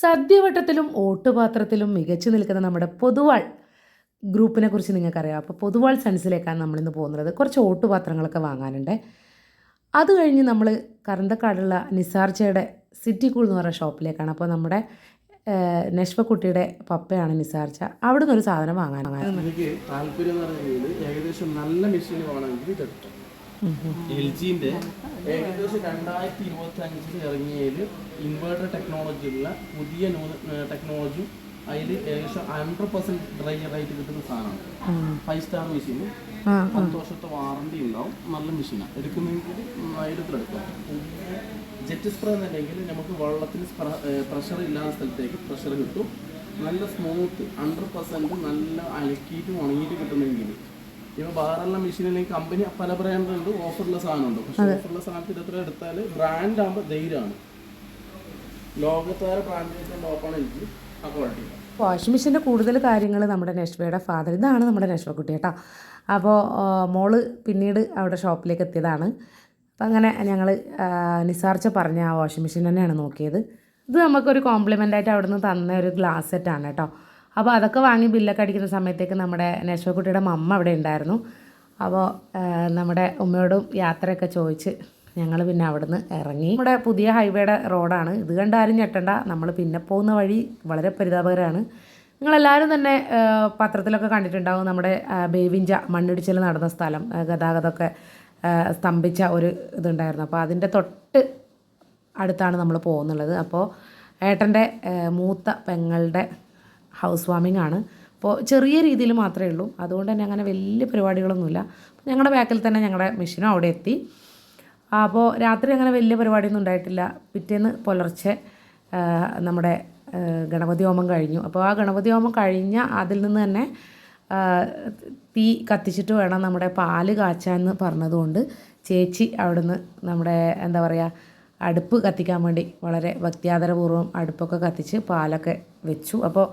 സദ്യവട്ടത്തിലും ഓട്ടുപാത്രത്തിലും മികച്ചു നിൽക്കുന്ന നമ്മുടെ പൊതുവാൾ ഗ്രൂപ്പിനെ കുറിച്ച് നിങ്ങൾക്കറിയാം. അപ്പോൾ പൊതുവാൾ സൺസിലേക്കാണ് നമ്മളിന്ന് പോകുന്നത്. കുറച്ച് ഓട്ടുപാത്രങ്ങളൊക്കെ വാങ്ങാനുണ്ട്. അത് കഴിഞ്ഞ് നമ്മൾ കറന്തക്കാടുള്ള നിസാർച്ചയുടെ സിറ്റി കൂൾ എന്ന് പറയുന്ന ഷോപ്പിലേക്കാണ്. അപ്പോൾ നമ്മുടെ നെഷ്വക്കുട്ടിയുടെ പപ്പയാണ് നിസാർച്ച അവിടുന്ന് ഒരു സാധനം വാങ്ങാൻ താല്പര്യം ഏകദേശം നല്ല മെഷീൻ വേണമെങ്കിൽ എൽ ജിന്റെ ഏകദേശം രണ്ടായിരത്തി ഇരുപത്തി അഞ്ചിൽ ഇറങ്ങിയതിൽ ഇൻവേർട്ടർ ടെക്നോളജി ഉള്ള പുതിയ ടെക്നോളജി അതിൽ ഏകദേശം ഹൺഡ്രഡ് പെർസെന്റ് ഡ്രൈ ആയിട്ട് കിട്ടുന്ന സാധനമാണ്. ഫൈവ് സ്റ്റാർ മെഷീൻ പത്ത് വർഷത്തെ വാറണ്ടി ഉണ്ടാവും. നല്ല മെഷീനാണ് എടുക്കുന്നെങ്കിൽ എടുക്കാം. ജെറ്റ് സ്പ്രേ എന്നുണ്ടെങ്കിൽ നമുക്ക് വെള്ളത്തിന് പ്രഷർ ഇല്ലാത്ത സ്ഥലത്തേക്ക് പ്രഷർ കിട്ടും. നല്ല സ്മൂത്ത് ഹൺഡ്രഡ് പെർസെന്റ് നല്ല അലക്കിയിട്ട് ഉണങ്ങിയിട്ട് കിട്ടുന്നെങ്കിൽ ഇപ്പോൾ വേറെല്ലാം മെഷീനിലേക്ക് കമ്പനി പല ബ്രാൻഡുണ്ട് ഓഫറുള്ള സാധനമുണ്ട്. പക്ഷേ ഓഫറുള്ള സാധനത്തിൽ എത്ര എടുത്താൽ ബ്രാൻഡ് ആകുമ്പോൾ ധൈര്യമാണ്. ലോകത്താര ബ്രാൻഡിന്റെ ടോപ്പാണ് എനിക്ക് ആ ക്വാളിറ്റി വാഷിംഗ് മെഷീന്റെ കൂടുതൽ കാര്യങ്ങൾ നമ്മുടെ നെഷ്വയുടെ ഫാദർ ഇതാണ് നമ്മുടെ നഷ്വ കുട്ടി. കേട്ടോ അപ്പോൾ മോൾ പിന്നീട് അവിടെ ഷോപ്പിലേക്ക് എത്തിയതാണ്. അപ്പം അങ്ങനെ ഞങ്ങൾ നിസാർച്ച പറഞ്ഞ ആ വാഷിംഗ് മെഷീൻ തന്നെയാണ് നോക്കിയത്. ഇത് നമുക്കൊരു കോംപ്ലിമെന്റ് ആയിട്ട് അവിടെ നിന്ന് തന്ന ഒരു ഗ്ലാസ് സെറ്റാണ് കേട്ടോ. അപ്പോൾ അതൊക്കെ വാങ്ങി ബില്ലൊക്കെ അടിക്കുന്ന സമയത്തേക്ക് നമ്മുടെ കുട്ടിയുടെ മമ്മ അവിടെ ഉണ്ടായിരുന്നു. അപ്പോൾ നമ്മുടെ ഉമ്മയോടും യാത്രയൊക്കെ ചോദിച്ച് ഞങ്ങൾ പിന്നെ അവിടുന്ന് ഇറങ്ങി. നമ്മുടെ പുതിയ ഹൈവേയുടെ റോഡാണ്. ഇത് കണ്ടാരും ഞെട്ടണ്ട. നമ്മൾ പിന്നെ പോകുന്ന വഴി വളരെ പരിതാപകരമാണ് നിങ്ങളെല്ലാവരും തന്നെ പത്രത്തിലൊക്കെ കണ്ടിട്ടുണ്ടാവും നമ്മുടെ ബേവിഞ്ച മണ്ണിടിച്ചിൽ നടന്ന സ്ഥലം ഗതാഗതമൊക്കെ സ്തംഭിച്ച ഒരു ഇതുണ്ടായിരുന്നു. അപ്പോൾ അതിന്റെ തൊട്ട് അടുത്താണ് നമ്മൾ പോകുന്നുള്ളത്. അപ്പോൾ ഏട്ടന്റെ മൂത്ത പെങ്ങളുടെ ഹൗസ് വാമിംഗ് ആണ്. അപ്പോൾ ചെറിയ രീതിയിൽ മാത്രമേ ഉള്ളൂ. അതുകൊണ്ട് തന്നെ അങ്ങനെ വലിയ പരിപാടികളൊന്നുമില്ല. ഞങ്ങളുടെ ബാക്കിൽ തന്നെ ഞങ്ങളുടെ മെഷീനും അവിടെ എത്തി. അപ്പോൾ രാത്രി അങ്ങനെ വലിയ പരിപാടിയൊന്നും ഉണ്ടായിട്ടില്ല. പിറ്റേന്ന് പുലർച്ചെ നമ്മുടെ ഗണപതി ഹോമം കഴിഞ്ഞു. അപ്പോൾ ആ ഗണപതി ഹോമം കഴിഞ്ഞ അതിൽ നിന്ന് തന്നെ തീ കത്തിച്ചിട്ട് വേണം നമ്മുടെ പാൽ കാച്ചാന്ന് പറഞ്ഞതുകൊണ്ട് ചേച്ചി അവിടുന്ന് നമ്മുടെ എന്താ പറയുക അടുപ്പ് കത്തിക്കാൻ വേണ്ടി വളരെ ഭക്തിയാദരപൂർവം അടുപ്പൊക്കെ കത്തിച്ച് പാലൊക്കെ വെച്ചു. അപ്പോൾ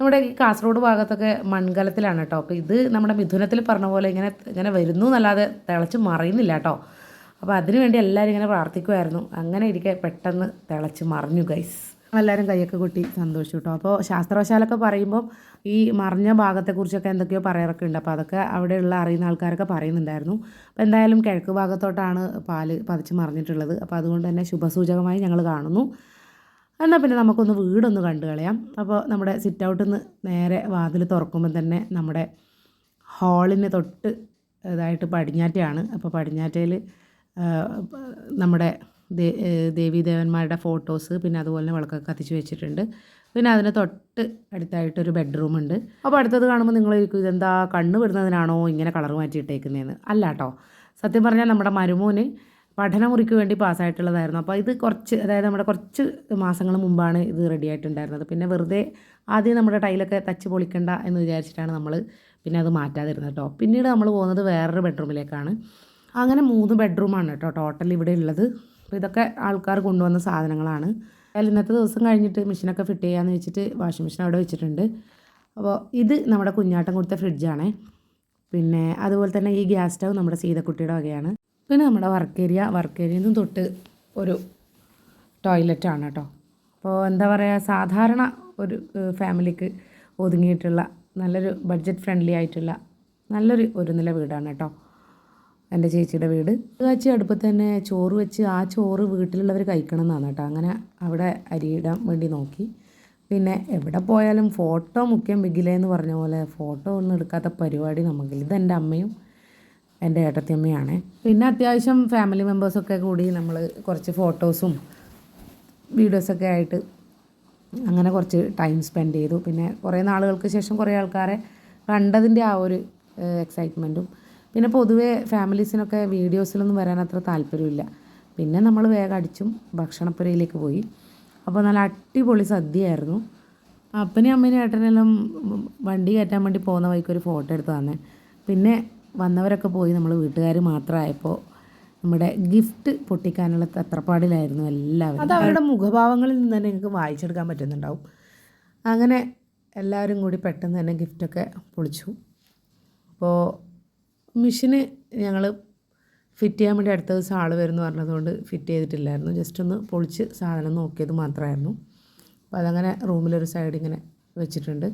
നമ്മുടെ ഈ കാസർഗോഡ് ഭാഗത്തൊക്കെ മൺകലത്തിലാണ് കേട്ടോ. അപ്പോൾ ഇത് നമ്മുടെ മിഥുനത്തിൽ പറഞ്ഞ പോലെ ഇങ്ങനെ ഇങ്ങനെ വരുന്നു എന്നല്ലാതെ തിളച്ച് മറിയുന്നില്ല കേട്ടോ. അപ്പോൾ അതിനു വേണ്ടി എല്ലാവരും ഇങ്ങനെ പ്രാർത്ഥിക്കുമായിരുന്നു അങ്ങനെ ഇരിക്കെ പെട്ടെന്ന് തിളച്ച് മറിഞ്ഞു ഗൈസ് എല്ലാവരും കൈയൊക്കെ കൊട്ടി സന്തോഷിച്ചു കേട്ടോ. അപ്പോൾ ശാസ്ത്രവശാലൊക്കെ പറയുമ്പോൾ ഈ മറിഞ്ഞ ഭാഗത്തെക്കുറിച്ചൊക്കെ എന്തൊക്കെയോ പറയാറൊക്കെ ഉണ്ട്. അപ്പോൾ അതൊക്കെ അവിടെയുള്ള അറിയുന്ന ആൾക്കാരൊക്കെ പറയുന്നുണ്ടായിരുന്നു. അപ്പോൾ എന്തായാലും കിഴക്ക് ഭാഗത്തോട്ടാണ് പാൽ പതിച്ച് മറിഞ്ഞിട്ടുള്ളത്. അപ്പോൾ അതുകൊണ്ട് തന്നെ ശുഭസൂചകമായി ഞങ്ങൾ കാണുന്നു. എന്നാൽ പിന്നെ നമുക്കൊന്ന് വീടൊന്ന് കണ്ടു കളയാം അപ്പോൾ നമ്മുടെ സിറ്റ് ഔട്ടിൽ നിന്ന് നേരെ വാതിൽ തുറക്കുമ്പോൾ തന്നെ നമ്മുടെ ഹാളിന് തൊട്ട് ഇതായിട്ട് പടിഞ്ഞാറ്റയാണ്. അപ്പോൾ പടിഞ്ഞാറ്റയിൽ നമ്മുടെ ദേവീദേവന്മാരുടെ ഫോട്ടോസ് പിന്നെ അതുപോലെ വിളക്കൊക്കെ കത്തിച്ച് വെച്ചിട്ടുണ്ട്. പിന്നെ അതിന് തൊട്ട് അടുത്തായിട്ടൊരു ബെഡ്റൂം ഉണ്ട് അപ്പോൾ അടുത്തത് കാണുമ്പോൾ നിങ്ങൾ ഇതെന്താ കണ്ണ് വിടുന്നതിനാണോ ഇങ്ങനെ കളർ മാറ്റിയിട്ടേക്കുന്നതെന്ന് അല്ല കേട്ടോ സത്യം പറഞ്ഞാൽ നമ്മുടെ മരുമോന് പഠനമുറിക്ക് വേണ്ടി പാസ്സായിട്ടുള്ളതായിരുന്നു. അപ്പോൾ ഇത് കുറച്ച് അതായത് നമ്മുടെ കുറച്ച് മാസങ്ങൾ മുമ്പാണ് ഇത് റെഡി ആയിട്ടുണ്ടായിരുന്നത്. പിന്നെ വെറുതെ ആദ്യം നമ്മുടെ ടൈലൊക്കെ തച്ച് പൊളിക്കണ്ട എന്ന് വിചാരിച്ചിട്ടാണ് നമ്മൾ പിന്നെ അത് മാറ്റാതിരുന്നത് കേട്ടോ പിന്നീട് നമ്മൾ പോകുന്നത് വേറൊരു ബെഡ്റൂമിലേക്കാണ് അങ്ങനെ മൂന്ന് ബെഡ്റൂമാണ് കേട്ടോ ടോട്ടൽ ഇവിടെ ഉള്ളത്. അപ്പോൾ ഇതൊക്കെ ആൾക്കാർ കൊണ്ടുവന്ന സാധനങ്ങളാണ്. അതിൽ ഇന്നത്തെ ദിവസം കഴിഞ്ഞിട്ട് മെഷീനൊക്കെ ഫിറ്റ് ചെയ്യാമെന്ന് വെച്ചിട്ട് വാഷിംഗ് മെഷീൻ അവിടെ വെച്ചിട്ടുണ്ട്. അപ്പോൾ ഇത് നമ്മുടെ കുഞ്ഞാട്ടം കൊടുത്ത ഫ്രിഡ്ജാണേ പിന്നെ അതുപോലെ തന്നെ ഈ ഗ്യാസ് സ്റ്റവ് നമ്മുടെ സീതക്കുട്ടിയുടെ വകയാണ്. പിന്നെ നമ്മുടെ വർക്ക് ഏരിയ വർക്ക് ഏരിയയിൽ നിന്ന് തൊട്ട് ഒരു ടോയ്ലറ്റാണ് കേട്ടോ അപ്പോൾ എന്താ പറയുക സാധാരണ ഒരു ഫാമിലിക്ക് ഒതുങ്ങിയിട്ടുള്ള നല്ലൊരു ബഡ്ജറ്റ് ഫ്രണ്ട്ലി ആയിട്ടുള്ള നല്ലൊരു ഒരു നില വീടാണ് കേട്ടോ എന്റെ ചേച്ചിയുടെ വീട്. കാച്ചി അടുപ്പത്ത് തന്നെ ചോറ് വെച്ച് ആ ചോറ് വീട്ടിലുള്ളവർ കഴിക്കണം എന്നാണ് കേട്ടോ അങ്ങനെ അവിടെ അരിയിടാൻ വേണ്ടി നോക്കി. പിന്നെ എവിടെ പോയാലും ഫോട്ടോ മുഖ്യം ബിഗിലേ എന്ന് പറഞ്ഞ പോലെ ഫോട്ടോ ഒന്നും എടുക്കാത്ത പരിപാടി നമുക്കില്ല ഇതെന്റെ അമ്മയും എന്റെ ഏട്ടത്തിയമ്മയാണ്. പിന്നെ അത്യാവശ്യം ഫാമിലി മെമ്പേഴ്സൊക്കെ കൂടി നമ്മൾ കുറച്ച് ഫോട്ടോസും വീഡിയോസൊക്കെ ആയിട്ട് അങ്ങനെ കുറച്ച് ടൈം സ്പെൻഡ് ചെയ്തു. പിന്നെ കുറേ നാളുകൾക്ക് ശേഷം കുറേ ആൾക്കാരെ കണ്ടതിന്റെ ആ ഒരു എക്സൈറ്റ്മെന്റും പിന്നെ പൊതുവേ ഫാമിലീസിനൊക്കെ വീഡിയോസിലൊന്നും വരാൻ അത്ര താല്പര്യമില്ല. പിന്നെ നമ്മൾ വേഗം അടിച്ചും ഭക്ഷണപ്പുരയിലേക്ക് പോയി. അപ്പോൾ നല്ല അടിപൊളി സദ്യയായിരുന്നു. അപ്പനെയും അമ്മേനും ഏട്ടനെല്ലാം വണ്ടി കയറ്റാൻ വേണ്ടി പോകുന്ന വഴിക്ക് ഒരു ഫോട്ടോ എടുത്ത് തന്നെ. പിന്നെ വന്നവരൊക്കെ പോയി നമ്മൾ വീട്ടുകാർ മാത്രമായപ്പോൾ നമ്മുടെ ഗിഫ്റ്റ് പൊട്ടിക്കാനുള്ള തത്രപ്പാടിലായിരുന്നു എല്ലാവരും. അത് അവരുടെ മുഖഭാവങ്ങളിൽ നിന്ന് തന്നെ നിങ്ങൾക്ക് വായിച്ചെടുക്കാൻ പറ്റുന്നുണ്ടാവും. അങ്ങനെ എല്ലാവരും കൂടി പെട്ടെന്ന് തന്നെ ഗിഫ്റ്റൊക്കെ പൊളിച്ചു. അപ്പോൾ മിഷന് ഞങ്ങൾ ഫിറ്റ് ചെയ്യാൻ വേണ്ടി അടുത്ത ദിവസം ആൾ വരുമെന്ന് പറഞ്ഞതുകൊണ്ട് ഫിറ്റ് ചെയ്തിട്ടില്ലായിരുന്നു. ജസ്റ്റ് ഒന്ന് പൊളിച്ച് സാധനം നോക്കിയത് മാത്രമായിരുന്നു അപ്പോൾ അതങ്ങനെ റൂമിലൊരു സൈഡ് ഇങ്ങനെ വെച്ചിട്ടുണ്ട്.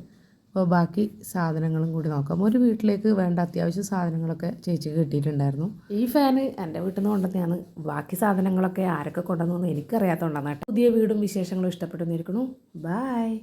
അപ്പോൾ ബാക്കി സാധനങ്ങളും കൂടി നോക്കാം. ഒരു വീട്ടിലേക്ക് വേണ്ട അത്യാവശ്യ സാധനങ്ങളൊക്കെ ചേച്ചിക്ക് കിട്ടിയിട്ടുണ്ടായിരുന്നു. ഈ ഫാന് എന്റെ വീട്ടിൽ നിന്ന് കൊണ്ടുവന്നെയാണ് ബാക്കി സാധനങ്ങളൊക്കെ ആരൊക്കെ കൊണ്ടുവന്നു എനിക്കറിയാത്തതുകൊണ്ടാണ് പുതിയ വീടും വിശേഷങ്ങളും ഇഷ്ടപ്പെട്ടു ബൈ ബായ്